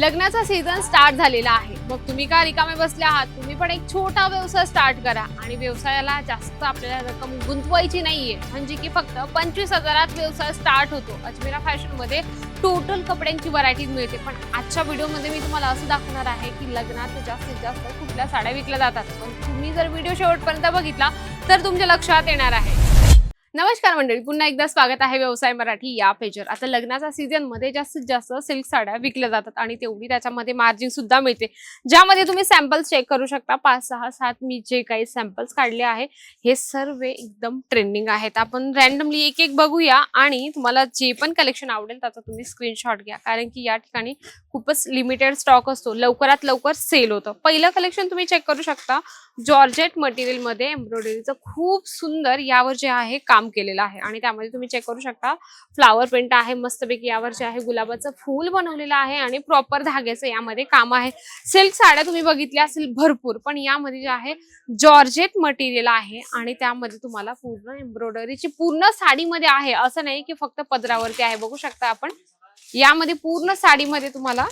लग्नाचा season start झालेला आहे. मग तुम्ही का रिकामे बसले आहात? तुम्ही पण एक छोटा व्यवसाय स्टार्ट करा. आणि व्यवसायाला जास्त आपल्याला रक्कम गुंतवायची नाहीये. म्हणजे की फक्त पंचवीस हजारात व्यवसाय स्टार्ट होतो. अजमेरा फॅशनमध्ये टोटल कपड्यांची व्हरायटी मिळते. पण आजच्या व्हिडिओमध्ये मी तुम्हाला असं दाखवणार आहे की लग्नात जास्तीत जास्त कुठल्या साड्या विकल्या जातात. पण तुम्ही जर व्हिडिओ शेवटपर्यंत बघितला तर तुमच्या लक्षात येणार आहे. नमस्कार मंडळी पुन्हा एकदा स्वागत आहे व्यवसाय मराठी या पेजवर. आता लग्नाच्या सीझनमध्ये जास्तीत जास्त सिल्क साड्या विकल्या जातात आणि तेवढी त्याच्यामध्ये मार्जिन सुद्धा मिळते. ज्यामध्ये तुम्ही सॅम्पल्स चेक करू शकता. पाच सहा सात मी जे काही सॅम्पल्स काढले आहे हे सर्व एकदम ट्रेंडिंग आहेत. आपण रॅन्डमली एक एक बघूया आणि तुम्हाला जे पण कलेक्शन आवडेल त्याचा तुम्ही स्क्रीनशॉट घ्या. कारण की या ठिकाणी खूपच लिमिटेड स्टॉक असतो. लवकरात लवकर सेल होतं. पहिलं कलेक्शन तुम्ही चेक करू शकता. जॉर्जेट मटेरियलमध्ये एम्ब्रॉयडरीचं खूप सुंदर यावर जे आहे काम केलेलं आहे. आणि त्यामध्ये तुम्ही चेक करू शकता फ्लावर प्रिंट आहे मस्तपैकी यावर जे आहे गुलाबाचं फूल बनवलेलं आहे आणि प्रॉपर धाग्याचं यामध्ये काम आहे. सिल्क साड्या तुम्ही बघितल्या असेल भरपूर पण यामध्ये जे आहे जॉर्जेट मटेरियल आहे आणि त्यामध्ये तुम्हाला पूर्ण एम्ब्रॉयडरीची पूर्ण साडीमध्ये आहे. असं नाही की फक्त पदरावरती आहे. बघू शकता आपण. यामध्ये पूर्ण साडीमध्ये तुम्हाला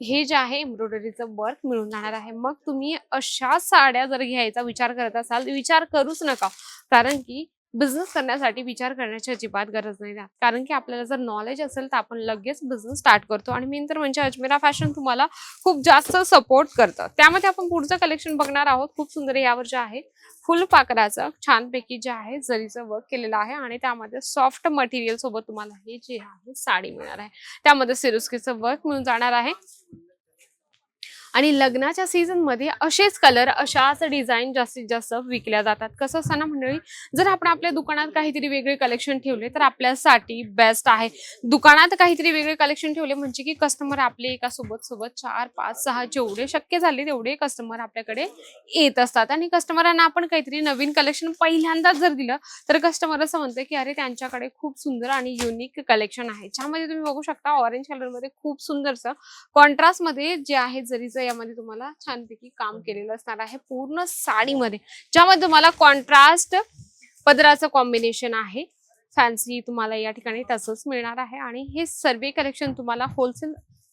हे जे आहे एम्ब्रॉयडरीचं वर्क मिळून जाणार आहे. मग तुम्ही अशा साड्या जर घ्यायचा विचार करत असाल विचार करूच नका. कारण की बिझनेस करण्यासाठी विचार करण्याची अजिबात गरज नाही ना कारण की आपल्याला जर नॉलेज असेल तर आपण लगेच बिझनेस स्टार्ट करतो. आणि मेन तर म्हणजे अजमेरा फॅशन तुम्हाला खूप जास्त सपोर्ट करतं. त्यामध्ये आपण पुढचं कलेक्शन बघणार आहोत. खूप सुंदर यावर जे आहे फुल पाकराचं छानपैकी जे आहे जरीचं वर्क केलेलं आहे. आणि त्यामध्ये सॉफ्ट मटेरियल सोबत तुम्हाला हे जे आहे साडी मिळणार आहे. त्यामध्ये सिरुस्कीचं वर्क मिळून जाणार आहे. आणि लग्नाच्या सीझनमध्ये असेच कलर अशाच डिझाईन जास्तीत जास्त विकल्या जातात. कसं असतं ना मंडळी जर आपण आपल्या दुकानात काहीतरी वेगळे कलेक्शन ठेवले तर आपल्यासाठी बेस्ट आहे. दुकानात काहीतरी वेगळे कलेक्शन ठेवले म्हणजे की कस्टमर आपले एका सोबत सोबत चार पाच सहा जेवढे शक्य झाले तेवढे कस्टमर आपल्याकडे येत असतात. आणि कस्टमरांना आपण काहीतरी नवीन कलेक्शन पहिल्यांदाच जर दिलं तर कस्टमर असं म्हणतं की अरे त्यांच्याकडे खूप सुंदर आणि युनिक कलेक्शन आहे. ज्यामध्ये तुम्ही बघू शकता ऑरेंज कलरमध्ये खूप सुंदरसं कॉन्ट्रास्टमध्ये जे आहे जरी जरीचं यामध्ये तुम्हाला छानपैकी काम केलेलं असणार आहे. पूर्ण साडीमध्ये ज्यामध्ये तुम्हाला कॉन्ट्रास्ट पदराचं कॉम्बिनेशन आहे. फॅन्सी तुम्हाला या ठिकाणी तसंच मिळणार आहे. आणि हे सर्व कलेक्शन तुम्हाला होलसेल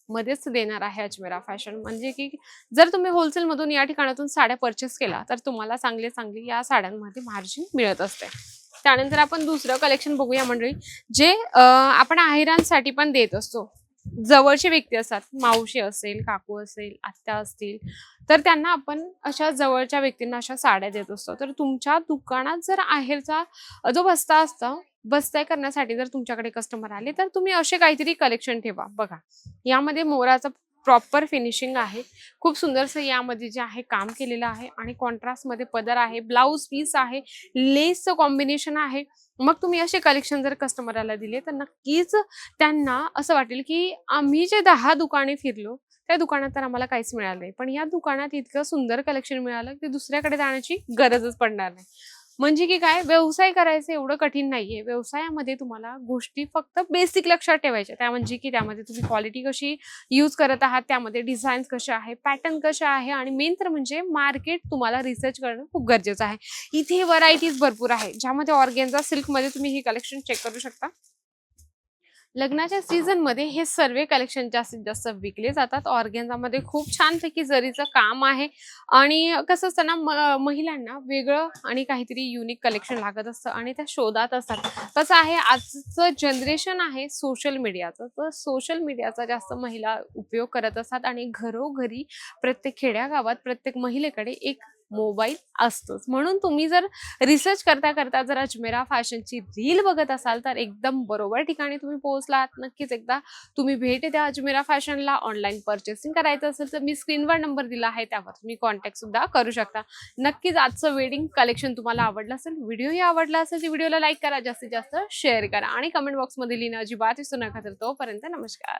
मध्येच देणार आहे अजमेरा फॅशन म्हणजे की जर तुम्ही होलसेल मधून या ठिकाणातून साड्या परचेस केला तर तुम्हाला चांगले चांगले या साड्यांमध्ये मार्जिन मिळत असते. त्यानंतर आपण दुसरं कलेक्शन बघूया मंडळी जे आपण आहेरांसाठी पण देत असतो. जवळचे व्यक्ती असतात मावशी असेल काकू असेल आत्या असतील तर त्यांना आपण अशा जवळच्या व्यक्तींना अशा साड्या देत असतो. तर तुमच्या दुकानात जर आहेरचा जो बस्ता असतो बस्ताय करण्यासाठी जर तुमच्याकडे कस्टमर आले तर तुम्ही असे काहीतरी कलेक्शन ठेवा. बघा यामध्ये मोराचं प्रॉपर फिनिशिंग आहे. खूप सुंदरसं यामध्ये जे आहे काम केलेलं आहे. आणि कॉन्ट्रास्टमध्ये पदर आहे ब्लाऊज पीस आहे लेसचं कॉम्बिनेशन आहे. मग तुम्ही असे कलेक्शन जर कस्टमरला दिले तर नक्कीच त्यांना असं वाटेल की आम्ही जे दहा दुकाने फिरलो त्या दुकानात तर आम्हाला काहीच मिळालं नाही. पण या दुकानात इतकं सुंदर कलेक्शन मिळालं की दुसऱ्याकडे जाण्याची गरजच पडणार नाही. म्हणजे की काय व्यवसाय करायचं एवढं कठीण नाहीये. व्यवसायामध्ये तुम्हाला गोष्टी फक्त बेसिक लक्षात ठेवायच्या त्या म्हणजे की त्यामध्ये तुम्ही क्वालिटी कशी यूज करत आहात त्यामध्ये डिझाईन्स कशा आहे पॅटर्न कशा आहे आणि मेन तर म्हणजे मार्केट तुम्हाला रिसर्च करणं खूप गरजेचं आहे. इथे व्हरायटीज भरपूर आहे ज्यामध्ये ऑर्गेन्झा सिल्कमध्ये तुम्ही ही कलेक्शन चेक करू शकता. लग्नाच्या सीझनमध्ये हे सर्व कलेक्शन जास्तीत जास्त विकले जातात. ऑर्गेन्झामध्ये खूप छानपैकी जरीचं काम आहे. आणि कसं असतं ना म- महिलांना वेगळं आणि काहीतरी युनिक कलेक्शन लागत असतं आणि त्या शोधात असतात. कसं आहे आजचं जनरेशन आहे सोशल मीडियाचं तर सोशल मीडियाचा जास्त महिला उपयोग करत असतात आणि घरोघरी प्रत्येक खेड्यागावात प्रत्येक महिलेकडे एक मोबाईल असतोच. म्हणून तुम्ही जर रिसर्च करता करता जर अजमेरा फॅशनची रील बघत असाल तर एकदम बरोबर ठिकाणी तुम्ही पोहोचलात. नक्कीच एकदा तुम्ही भेट द्या अजमेरा फॅशनला. ऑनलाईन परचेसिंग करायचं असेल तर मी स्क्रीनवर नंबर दिला आहे त्यावर तुम्ही कॉन्टॅक्ट सुद्धा करू शकता. नक्कीच आजचं वेडिंग कलेक्शन तुम्हाला आवडलं असेल व्हिडिओही आवडला असेल तर व्हिडिओला लाईक करा. जास्तीत जास्त शेअर करा. आणि कमेंट बॉक्समध्ये लिहिणं अजिबात विसरू नका. तर तोपर्यंत नमस्कार.